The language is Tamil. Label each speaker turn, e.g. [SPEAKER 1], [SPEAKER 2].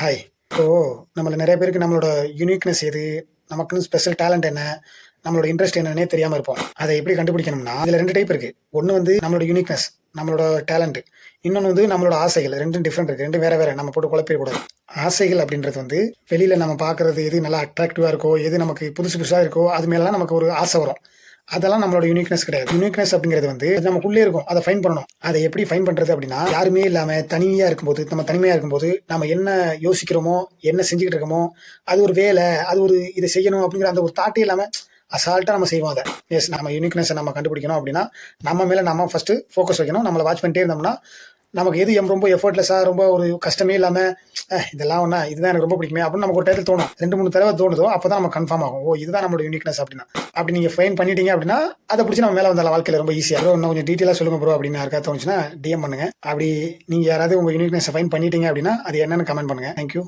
[SPEAKER 1] ஹாய் ஸோ நம்மள நிறைய பேருக்கு நம்மளோட யூனிக்னஸ் எது? நமக்குன்னு ஸ்பெஷல் டேலண்ட் என்ன? நம்மளோட இன்ட்ரெஸ்ட் என்னன்னே தெரியாமல் இருப்போம். அதை எப்படி கண்டுபிடிக்கணும்னா அதில் ரெண்டு டைப் இருக்குது ஒன்று வந்து நம்மளோட யூனிக்னஸ் நம்மளோட டேலண்ட் இன்னொன்று வந்து நம்மளோட ஆசைகள். ரெண்டும் டிஃப்ரெண்ட் இருக்குது ரெண்டும் வேறு வேறு. நம்ம போட்டு குழப்பிடக்கூடாது ஆசைகள் அப்படின்றது வந்து வெளியில் நம்ம பார்க்குறது எது நல்லா அட்ராக்டிவாக இருக்கோ எது நமக்கு புதுசு புதுசாக இருக்கோ அது மேலாம் நமக்கு ஒரு ஆசை வரும். அதெல்லாம் நம்மளோட யூனிக்னஸ் கிடையாது. யூனிக்னஸ் அப்படிங்கிறது வந்து நமக்குள்ளே இருக்கும். அதை ஃபைன் பண்ணணும். அதை எப்படி ஃபைன் பண்ணுறது அப்படின்னா யாருமே இல்லாமல் தனியாக இருக்கும்போது நம்ம தனிமையாக இருக்கும்போது நம்ம என்ன யோசிக்கிறோமோ என்ன செஞ்சுக்கிட்டு இருக்கோமோ அது ஒரு வேலை அது ஒரு இதை செய்யணும் அப்படிங்கிற அந்த ஒரு தாட்டே இல்லாமல் அசால்ட்டாக நம்ம செய்வோம் அதை. எஸ் நம்ம யூனிக்னஸை நம்ம கண்டுபிடிக்கணும் அப்படின்னா நம்ம மேலே நம்ம ஃபஸ்ட்டு ஃபோக்கஸ் வைக்கணும். நம்மளை வாட்ச் பண்ணிட்டே இருந்தோம்னா நமக்கு எது எம் ரொம்ப எஃபர்ட்லெஸ்ஸாக ரொம்ப ஒரு கஷ்டமே இல்லாமல் இதெல்லாம் ஒன்றா இதுதான் எனக்கு ரொம்ப பிடிக்குமே அப்படின்னு நமக்கு ஒரு டயத்தில் தோணும். ரெண்டு மூணு தடவை தோணுதோ அப்போ தான் நம்ம கன்ஃபார்ம் ஆகும். ஓ இதுதான் நம்மளோட யூனிக்னஸ் அப்படின்னா. அப்படி நீங்கள் ஃபைன் பண்ணிட்டீங்க அப்படின்னா அதை பிடிச்சி நம்ம மேலே வந்தால வாழ்க்கையில் ரொம்ப ஈஸியாக ப்ரோ இன்னும் கொஞ்சம் டீட்டெயிலாக சொல்லுங்க ப்ரோ அப்படின்னு யாருக்கா தோணுச்சுன்னா டிஎம் பண்ணுங்கள் அப்படி நீங்கள் யாராவது உங்கள் யூனிக்னஸை ஃபைன் பண்ணிட்டீங்க அப்படின்னா அது என்னென்னு கமெண்ட் பண்ணுங்க. தேங்க்யூ